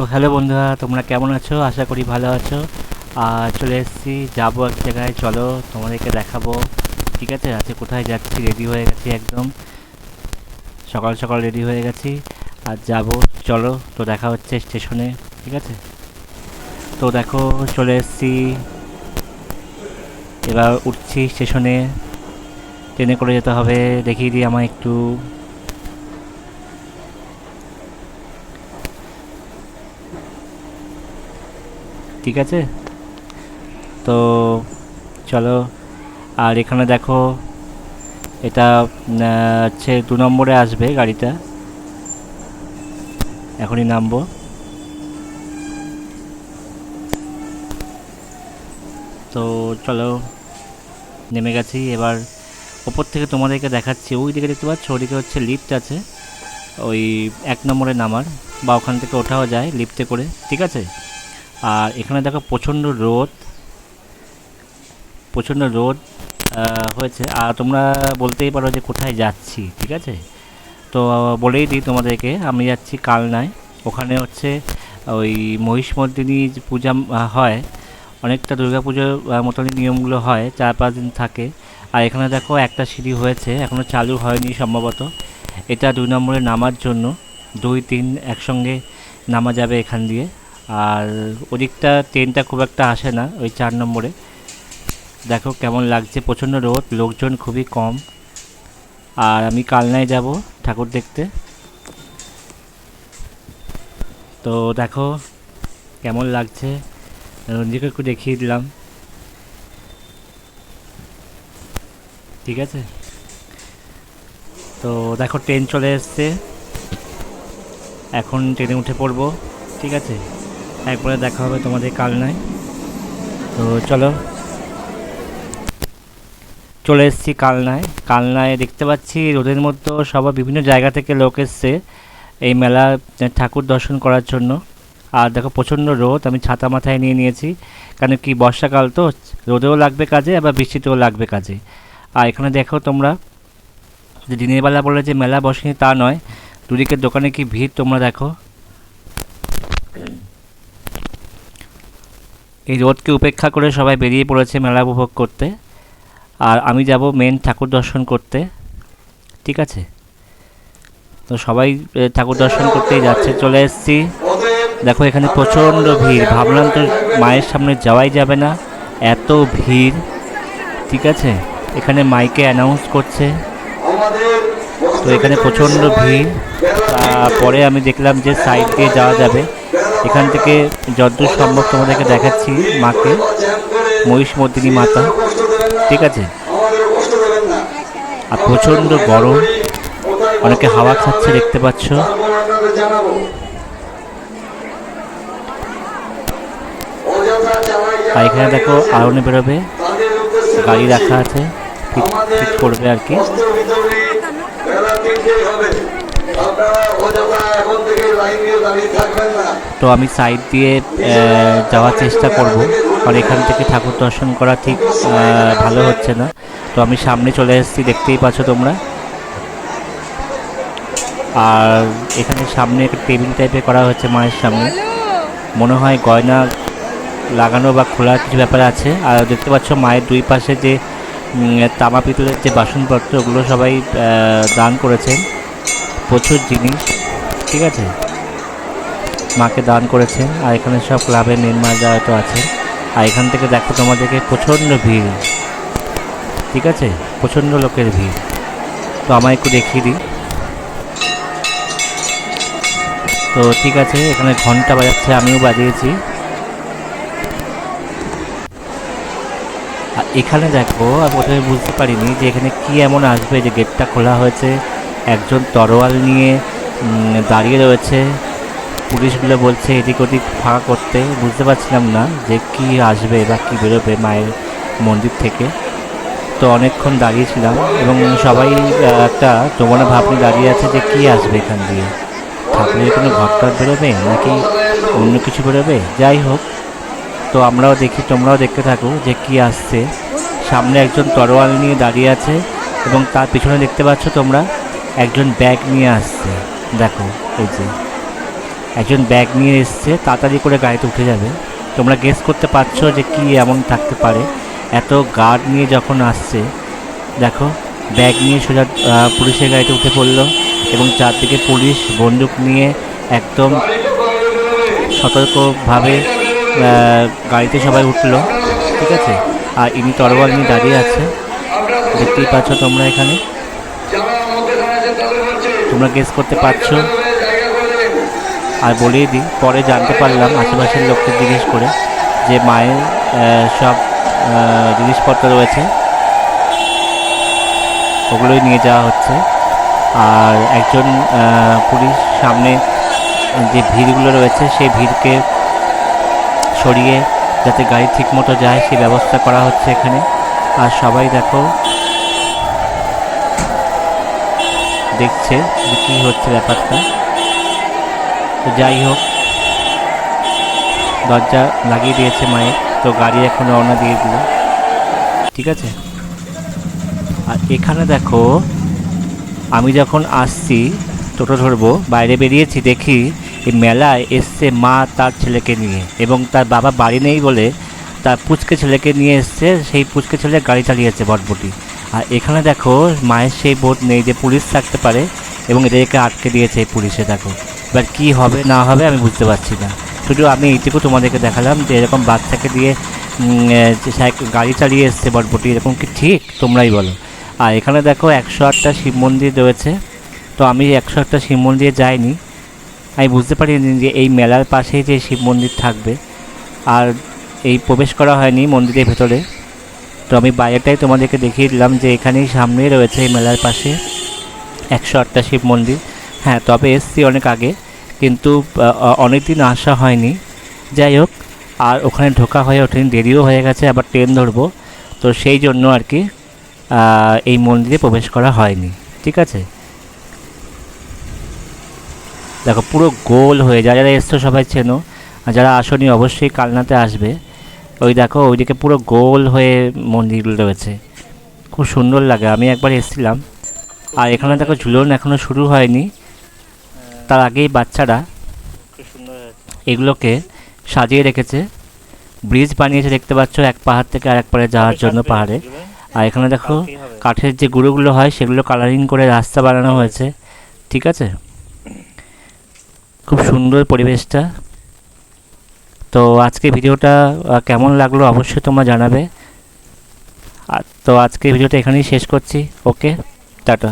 তো হ্যালো বন্ধুরা, তোমরা কেমন আছো? আশা করি ভালো আছো। আর চলে এসেছি, যাব এক জায়গায়। চলো, তোমাদেরকে দেখাবো। ঠিক আছে? আজকে কোথায় যাচ্ছি? রেডি হয়ে গেছি একদম। সকাল সকাল রেডি হয়ে গেছি। আর যাব, চলো, তো দেখা হচ্ছে স্টেশনে। ঠিক আছে? তো দেখো, চলে এসেছি। এবার উঠছি স্টেশনে। ট্রেনে করে যেতে হবে। দেখিয়ে দিই আমায় একটু। ঠিক আছে? তো চলো, আর এখানে দেখো, এটা হচ্ছে দু নম্বরে আসবে গাড়িটা। এখনই নামবো। তো চলো, নেমে গেছি। এবার ওপর থেকে তোমাদেরকে দেখাচ্ছি, ওই দিকে দেখতে পাচ্ছ, ওদিকে হচ্ছে লিফট আছে। ওই এক নম্বরে নামার, বা ওখান থেকে ওঠাও যায় লিফটে করে, ঠিক আছে? আর এখানে দেখো প্রচণ্ড রোদ। প্রচণ্ড রোদ হয়েছে। আর তোমরা বলতেই পারো যে কোথায় যাচ্ছি ঠিক আছে? তো বলেই দিই তোমাদেরকে আমি যাচ্ছি কালনায়। ওখানে হচ্ছে ওই মহিষমর্দিনী পূজা হয়। অনেকটা দুর্গা পুজোর আহ, মতনই নিয়মগুলো হয় চার পাঁচ দিন থাকে। আর এখানে দেখো একটা সিঁড়ি হয়েছে এখনও চালু হয়নি সম্ভবত। এটা দুই নম্বরে নামার জন্য। দুই তিন একসঙ্গে নামা যাবে এখান দিয়ে। আর ওদিকটা ট্রেনটা খুব একটা আসে না, ওই চার নম্বরে। দেখো কেমন লাগছে, প্রচণ্ড রোদ, লোকজন খুবই কম। আর আমি কালনায় যাব ঠাকুর দেখতে। তো দেখো কেমন লাগছে, রঞ্জিকে একটু দেখিয়ে দিলাম। ঠিক আছে? তো দেখো ট্রেন চলে এসছে। এখন ট্রেনে উঠে পড়ব, ঠিক আছে? একবারে দেখা হবে তোমাদের কালনায়। তো চলো। চলে এসেছি কালনায়। কালনায় দেখতে পাচ্ছি রোদের মধ্যে সবাই বিভিন্ন জায়গা থেকে লোক এসছে এই মেলা ঠাকুর দর্শন করার জন্য। আর দেখো, প্রচণ্ড রোদ, আমি ছাতা মাথায় নিয়ে নিয়েছি। কারণ কি বর্ষাকাল তো, রোদেও লাগবে কাজে, আবার বৃষ্টিতেও লাগবে কাজে। আর এখানে দেখো তোমরা, যে দিনের বেলা বলে যে মেলা বসেনি তা নয়, দুদিকের দোকানে কি ভিড় তোমরা দেখো। এই রোদকে উপেক্ষা করে সবাই বেরিয়ে পড়েছে মেলা উপভোগ করতে। আর আমি যাব মেন ঠাকুর দর্শন করতে। ঠিক আছে? তো সবাই ঠাকুর দর্শন করতেই যাচ্ছে। চলে এসছি। দেখো এখানে প্রচণ্ড ভিড়। ভাবলাম তো মায়ের সামনে যাওয়াই যাবে না। এত ভিড়। ঠিক আছে? এখানে মাইকে অ্যানাউন্স করছে। তো এখানে প্রচণ্ড ভিড়। তারপরে আমি দেখলাম যে সাইড দিয়ে যাওয়া যাবে। এখান থেকে যতদূর সম্ভব তোমাদেরকে দেখাচ্ছি মাকে মহিষমর্দিনী মাতা। ঠিক আছে? আর প্রচণ্ড গরম। অনেকে হাওয়া খাচ্ছে, দেখতে পাচ্ছ। আর এখানে দেখো আরনে বেরোবে। গাড়ি রাখা আছে। ঠিক করবে আর কি। তো আমি সাইড দিয়ে যাওয়ার চেষ্টা করব। কারণ এখান থেকে ঠাকুর দর্শন করা ঠিক ভালো হচ্ছে না। তো আমি সামনে চলে এসেছি, দেখতেই পাচ্ছ তোমরা। আর এখানে সামনে একটা টেবিল টাইপের করা হচ্ছে মায়ের সামনে। মনে হয় গয়না লাগানো বা খোলার কিছু ব্যাপার আছে। আর দেখতে পাচ্ছ মায়ের দুই পাশে যে তামা পিতলের যে বাসনপত্র ওগুলো সবাই দান করেছেন। প্রচুর জিনিস, ঠিক আছে? মাকে দান করেছেন আর এখানে সব ক্লাবের নির্মাণ যারা তো আছে আর এখান থেকে দেখো তোমাদেরকে প্রচণ্ড ভিড়, ঠিক আছে? প্রচণ্ড লোকের ভিড়। তো আমায় একটু দেখিয়ে দিই। তো ঠিক আছে, এখানে ঘণ্টা বাজাচ্ছে, আমিও বাজিয়েছি। এখানে দেখো, আমি প্রথমে বুঝতে পারিনি যে এখানে কি এমন আসবে, যে গেটটা খোলা হয়েছে। একজন তরোয়াল নিয়ে দাঁড়িয়ে রয়েছে। পুলিশগুলো বলছে, এদিক ওদিক ফাঁকা করতে। বুঝতে পারছিলাম না যে কি আসবে বা কি বেরোবে মায়ের মন্দির থেকে। তো অনেকক্ষণ দাঁড়িয়েছিলাম এবং সবাই একটা তোমার ভাবনি দাঁড়িয়ে আছে যে কি আসবে এখান দিয়ে। ঠাকুরের কোনো ঘরটার বেরোবে নাকি অন্য কিছু বেরোবে? যাই হোক, তো আমরাও দেখি, তোমরাও দেখতে থাকো যে কি আসছে। সামনে একজন তরোয়াল নিয়ে দাঁড়িয়ে আছে এবং তার পিছনে দেখতে পাচ্ছ তোমরা একজন ব্যাগ নিয়ে আসছে। দেখো, এই যে। একজন ব্যাগ নিয়ে এসছে, তাড়াতাড়ি করে গাড়িতে উঠে যাবে। তোমরা গেস করতে পারছ যে কি এমন থাকতে পারে। এত গার্ড নিয়ে যখন আসছে, দেখো, ব্যাগ নিয়ে সোজা পুলিশের গাড়িতে উঠে পড়ল এবং চারদিকে পুলিশ, বন্দুক নিয়ে একদম সতর্কভাবে গাড়িতে সবাই উঠল, ঠিক আছে? আর ইনি তরোয়াল নিয়ে দাঁড়িয়ে আছে। দেখতেই পাচ্ছ তোমরা এখানে। তোমরা গেস করতে পারছ। আর বলেই দিই, পরে জানতে পারলাম আশেপাশের লোককে জিজ্ঞেস করে যে মায়ের সব জিনিসপত্র রয়েছে। ওগুলোই নিয়ে যাওয়া হচ্ছে। আর একজন পুলিশ সামনে যে ভিড়গুলো রয়েছে, সেই ভিড়কে সরিয়ে যাতে গাড়ি ঠিকমতো যায় সেই ব্যবস্থা করা হচ্ছে এখানে। আর সবাই দেখো দেখছে কী হচ্ছে ব্যাপারটা। তো যাই হোক, দরজা লাগিয়ে দিয়েছে মায়ের, তো গাড়ি এখন রওনা দিয়ে দিল। ঠিক আছে? আর এখানে দেখো, আমি যখন আসছি, টোটো ধরবো, বাইরে বেরিয়েছি, দেখি এই মেলায় এসছে মা তার ছেলেকে নিয়ে এবং তার বাবা বাড়ি নেই বলে তার পুচকে ছেলেকে নিয়ে এসছে, সেই পুচকে ছেলে গাড়ি চালিয়েছে বটবটি। আর এখানে দেখো মায়ের সেই বোধ নেই যে পুলিশ থাকতে পারে এবং এদেরকে আটকে দিয়েছে পুলিশে, দেখো। এবার কী হবে, না হবে, আমি বুঝতে পারছি না। শুধু আমি এইটুকু তোমাদেরকে দেখালাম যে এরকম বাচ্চাকে দিয়ে গাড়ি চালিয়ে এসছে বটবটি, এরকম কি ঠিক? তোমরাই বলো। আর এখানে দেখো একশো আটটা শিব মন্দির রয়েছে। তো আমি একশো আটটা শিব মন্দিরে যাইনি। আমি বুঝতে পারিনি যে এই মেলার পাশেই যে শিব মন্দির থাকবে। আর এই প্রবেশ করা হয়নি মন্দিরের ভেতরে। তো আমি বাইরেটাই তোমাদেরকে দেখিয়ে দিলাম যে এখানেই সামনেই রয়েছে এই মেলার পাশে একশো আটটা শিব মন্দির। হ্যাঁ তবে এসছি অনেক আগে, কিন্তু অনেক দিন আসা হয়নি। যাই হোক, আর ওখানে ঢোকা হয়ে ওঠেনি, দেরিও হয়ে গেছে, আবার ট্রেন ধরবো। তো সেই জন্য আর কি এই মন্দিরে প্রবেশ করা হয়নি। ঠিক আছে? দেখো, পুরো গোল হয়ে যারা যারা এসছো সবাই চেনো যারা আসনি অবশ্যই কালনাতে আসবে। ওই দেখো, ওইদিকে পুরো গোল হয়ে মন্দিরগুলো রয়েছে। খুব সুন্দর লাগে। আমি একবার এসেছিলাম। আর এখানে দেখো ঝুলন এখনও শুরু হয়নি। তার আগেই বাচ্চারা এগুলোকে সাজিয়ে রেখেছে। ব্রিজ বানিয়েছে, দেখতে পাচ্ছ, এক পাহাড় থেকে আরেক পাহাড়ে যাওয়ার জন্য পাহাড়ে। আর এখানে দেখো কাঠের যে গুঁড়োগুলো হয়, সেগুলো কালারিং করে রাস্তা বানানো হয়েছে। ঠিক আছে? খুব সুন্দর পরিবেশটা। তো আজকে ভিডিওটা কেমন লাগল অবশ্যই তোমরা জানাবে। তো আজকে ভিডিওটা এখানেই শেষ করছি। Okay, tata.